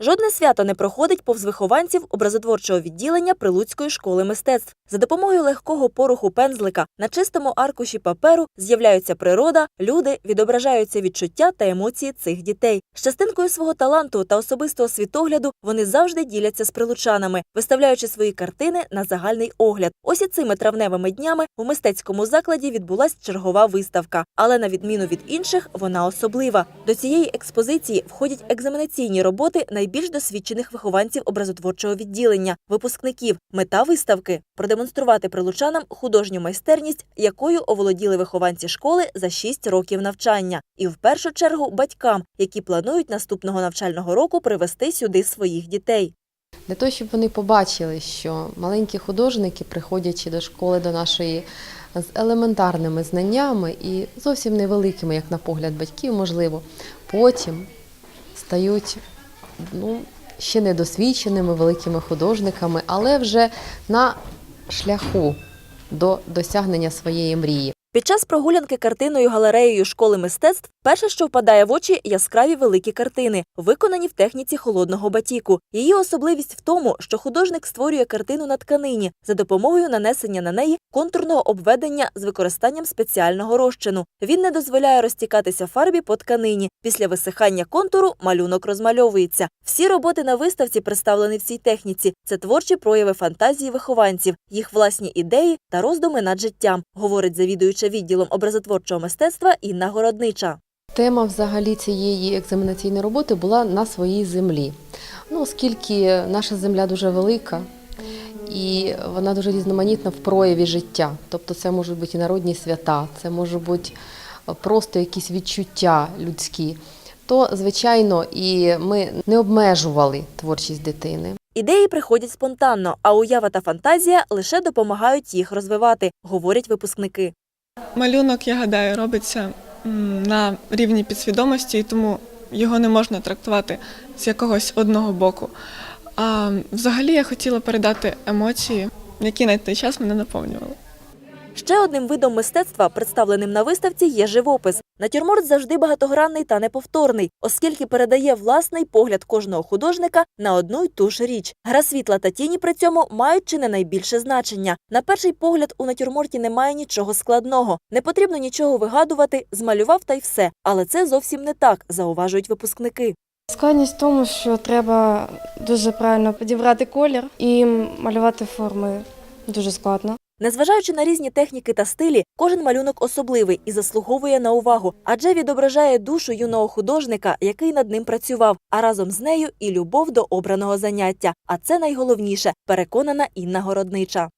Жодне свято не проходить повз вихованців образотворчого відділення Прилуцької школи мистецтв. За допомогою легкого поруху пензлика на чистому аркуші паперу з'являються природа, люди, відображаються відчуття та емоції цих дітей. З частинкою свого таланту та особистого світогляду вони завжди діляться з прилучанами, виставляючи свої картини на загальний огляд. Ось і цими травневими днями у мистецькому закладі відбулась чергова виставка, але на відміну від інших, вона особлива. До цієї експозиції входять екзаменаційні роботи найбільш досвідчених вихованців образотворчого відділення, випускників. Мета виставки продемонструвати прилучанам художню майстерність, якою оволоділи вихованці школи за 6 років навчання, і в першу чергу батькам, які планують наступного навчального року привести сюди своїх дітей. Для того, щоб вони побачили, що маленькі художники, приходячи до школи до нашої з елементарними знаннями і зовсім невеликими, як на погляд батьків, можливо, потім стають ну, ще недосвідченими великими художниками, але вже на шляху до досягнення своєї мрії. Під час прогулянки картиною галереєю школи мистецтв перше, що впадає в очі, яскраві великі картини, виконані в техніці холодного батіку. Її особливість в тому, що художник створює картину на тканині за допомогою нанесення на неї контурного обведення з використанням спеціального розчину. Він не дозволяє розтікатися фарбі по тканині. Після висихання контуру малюнок розмальовується. Всі роботи на виставці представлені в цій техніці. Це творчі прояви фантазії вихованців, їх власні ідеї та роздуми над життям, говорить завідуюча відділом образотворчого мистецтва Інна Городнича. Тема взагалі цієї екзаменаційної роботи була на своїй землі. Ну, оскільки наша земля дуже велика і вона дуже різноманітна в прояві життя. Тобто це можуть бути і народні свята, це може бути просто якісь відчуття людські. То, звичайно, і ми не обмежували творчість дитини. Ідеї приходять спонтанно, а уява та фантазія лише допомагають їх розвивати, говорять випускники. Малюнок, я гадаю, робиться на рівні підсвідомості, і тому його не можна трактувати з якогось одного боку. А взагалі я хотіла передати емоції, які на той час мене наповнювали. Ще одним видом мистецтва, представленим на виставці, є живопис. Натюрморт завжди багатогранний та неповторний, оскільки передає власний погляд кожного художника на одну й ту ж річ. Гра світла та тіні при цьому мають чи не найбільше значення. На перший погляд у натюрморті немає нічого складного, не потрібно нічого вигадувати, змалював та й все. Але це зовсім не так, зауважують випускники. Складність в тому, що треба дуже правильно підібрати колір і малювати форми дуже складно. Незважаючи на різні техніки та стилі, кожен малюнок особливий і заслуговує на увагу, адже відображає душу юного художника, який над ним працював, а разом з нею і любов до обраного заняття. А це найголовніше, переконана Інна Городнича.